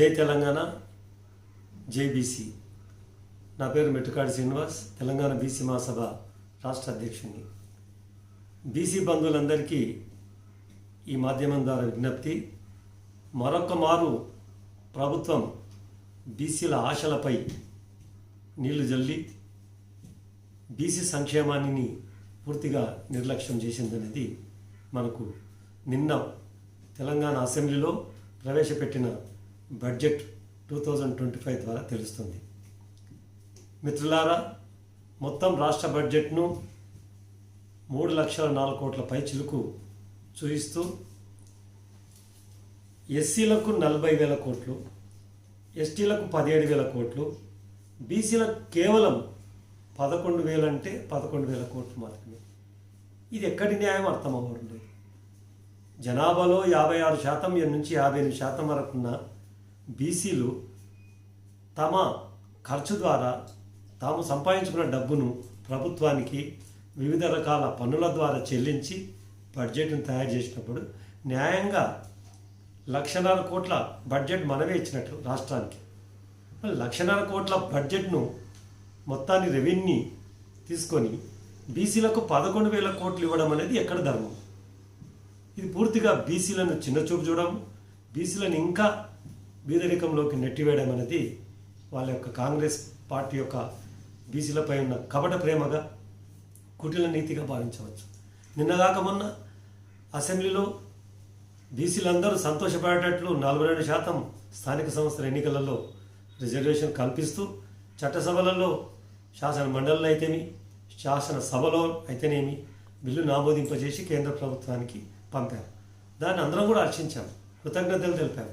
జై తెలంగాణ జై బీసీ. నా పేరు మెట్టుకాడి శ్రీనివాస్ తెలంగాణ బీసీ మహాసభ రాష్ట్ర అధ్యక్షుడిని బీసీ బంధువులందరికీ ఈ మాధ్యమం ద్వారా విజ్ఞప్తి మరొక మారు ప్రభుత్వం బీసీల ఆశలపై నీళ్ళు జల్లి బీసీ సంక్షేమాన్ని పూర్తిగా నిర్లక్ష్యం చేసిందనేది మనకు నిన్న తెలంగాణ అసెంబ్లీలో ప్రవేశపెట్టిన budget two thousand twenty five ద్వారా తెలుస్తుంది. మిత్రులారా మొత్తం రాష్ట్ర బడ్జెట్ను మూడు లక్షల నాలుగు కోట్ల పైచిలుకు చూయిస్తూ ఎస్సీలకు నలభై వేల కోట్లు ఎస్టీలకు పదిహేడు వేల కోట్లు బీసీలకు కేవలం పదకొండు వేలు అంటే పదకొండు వేల కోట్లు మాత్రమే. ఇది ఎక్కడి న్యాయం అర్థమవ్వండి లేదు. జనాభాలో యాభై ఆరు శాతం నుంచి యాభై ఎనిమిది శాతం వరకున్న బీసీలు తమ ఖర్చు ద్వారా తాము సంపాదించుకున్న డబ్బును ప్రభుత్వానికి వివిధ రకాల పన్నుల ద్వారా చెల్లించి బడ్జెట్ను తయారు చేసినప్పుడు న్యాయంగా లక్షన్నర కోట్ల బడ్జెట్ మనమే ఇచ్చినట్లు రాష్ట్రానికి. లక్షన్నర కోట్ల బడ్జెట్ను మొత్తాన్ని రెవెన్యూ తీసుకొని బీసీలకు పదకొండు వేల కోట్లు ఇవ్వడం అనేది ఎక్కడ ధర్మం? ఇది పూర్తిగా బీసీలను చిన్నచూపు చూడడం బీసీలను ఇంకా బీదరికంలోకి నెట్టివేయడం అనేది వాళ్ళ యొక్క కాంగ్రెస్ పార్టీ యొక్క బీసీలపై ఉన్న కపట ప్రేమగా కుటిల నీతిగా భావించవచ్చు. నిన్నగాక మొన్న అసెంబ్లీలో బీసీలందరూ సంతోషపడేటట్లు నలభై రెండు శాతం స్థానిక సంస్థల ఎన్నికలలో రిజర్వేషన్ కల్పిస్తూ చట్టసభలలో శాసన మండలిలో అయితేమి శాసనసభలో అయితేనేమి బిల్లు నామోదింపజేసి కేంద్ర ప్రభుత్వానికి పంపారు. దాన్ని అందరం కూడా హర్షించాం. కృతజ్ఞతలు తెలిపాము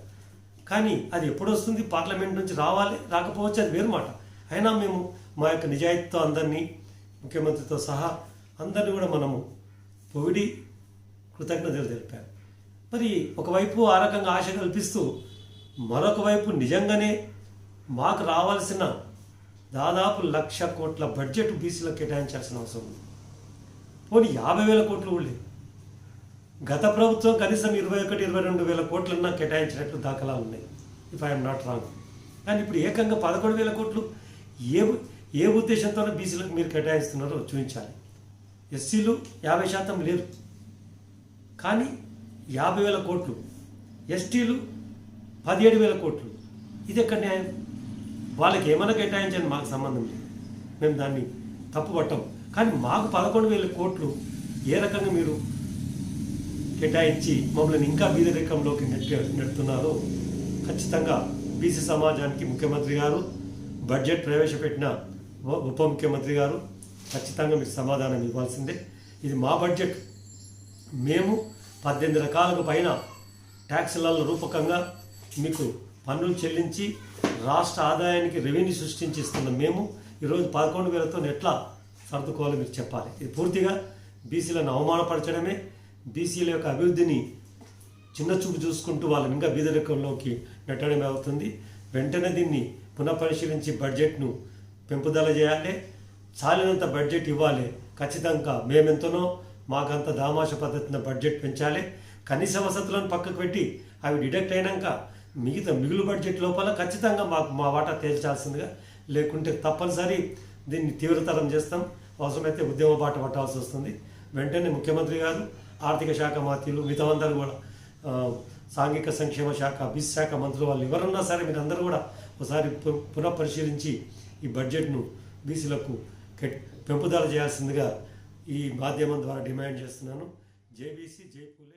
కానీ అది ఎప్పుడు వస్తుంది పార్లమెంట్ నుంచి రావాలి రాకపోవచ్చు అది వేరు మాట. అయినా మేము మా యొక్క నిజాయితీతో అందరినీ ముఖ్యమంత్రితో సహా అందరినీ కూడా మనము పొగిడి కృతజ్ఞతలు తెలిపారు మరి ఒకవైపు ఆ రకంగా ఆశ కల్పిస్తూ మరొక వైపు నిజంగానే మాకు రావాల్సిన దాదాపు లక్ష కోట్ల బడ్జెట్ బీసీలకు కేటాయించాల్సిన అవసరం ఉంది. పోనీ యాభై వేల కోట్లు కూడా లేదు. గత ప్రభుత్వం కనీసం ఇరవై ఒకటి ఇరవై రెండు వేల కోట్లన్నా కేటాయించినట్లు దాఖలా ఉన్నాయి. ఇఫ్ ఐఎమ్ నాట్ రాంగ్ కానీ ఇప్పుడు ఏకంగా పదకొండు వేల కోట్లు ఏ ఏ ఉద్దేశంతో బీసీలకు మీరు కేటాయిస్తున్నారో చూపించాలి. ఎస్సీలు యాభై శాతం లేరు. కానీ యాభై వేల కోట్లు ఎస్టీలు పదిహేడు వేల కోట్లు. ఇది ఎక్కడ న్యాయం? వాళ్ళకి ఏమైనా కేటాయించండి మాకు సంబంధం లేదు. మేము దాన్ని తప్పుపట్టాం. కానీ మాకు పదకొండు వేల కోట్లు ఏ రకంగా మీరు కేటాయించి మమ్మల్ని ఇంకా బీదరికంలోకి నెట్టి నెడుతున్నారో. ఖచ్చితంగా బీసీ సమాజానికి ముఖ్యమంత్రి గారు బడ్జెట్ ప్రవేశపెట్టిన ఉప ముఖ్యమంత్రి గారు ఖచ్చితంగా మీకు సమాధానం ఇవ్వాల్సిందే. ఇది మా బడ్జెట్. మేము పద్దెనిమిది రకాలకు పైన ట్యాక్స్లలో రూపకంగా మీకు పన్నులు చెల్లించి రాష్ట్ర ఆదాయానికి రెవెన్యూ సృష్టించి ఇస్తున్న మేము ఈరోజు పదకొండు వేలతో ఎట్లా సర్దుకోవాలో మీరు చెప్పాలి. ఇది పూర్తిగా బీసీలను అవమానపరచడమే. బీసీల యొక్క అభివృద్ధిని చిన్న చూపు చూసుకుంటూ వాళ్ళని ఇంకా బీదరికంలోకి నెట్టడం అవుతుంది. వెంటనే దీన్ని పునఃపరిశీలించి బడ్జెట్ను పెంపుదల చేయాలి. చాలినంత బడ్జెట్ ఇవ్వాలి. ఖచ్చితంగా మేమెంతనో మాకంత దామాష పద్ధతిన బడ్జెట్ పెంచాలి. కనీస వసతులను పక్కకు పెట్టి అవి డిడక్ట్ అయినాక మిగతా మిగులు బడ్జెట్ లోపల ఖచ్చితంగా మాకు మా వాటా తేల్చాల్సిందిగా లేకుంటే తప్పనిసరి దీన్ని తీవ్రతరం చేస్తాం. అవసరమైతే ఉద్యమ బాట పట్టాల్సి వస్తుంది. వెంటనే ముఖ్యమంత్రి గారు ఆర్థిక శాఖ మంత్రులు మిగతామందరూ కూడా సాంఘిక సంక్షేమ శాఖ బిస్ శాఖ మంత్రులు వాళ్ళు ఎవరున్నా సరే మీరు అందరూ కూడా ఒకసారి పు- పునఃపరిశీలించి ఈ బడ్జెట్ను బీసీలకు పెంపుదల చేయాల్సిందిగా ఈ మాధ్యమం ద్వారా డిమాండ్ చేస్తున్నాను. జేబీసీ జైపూలే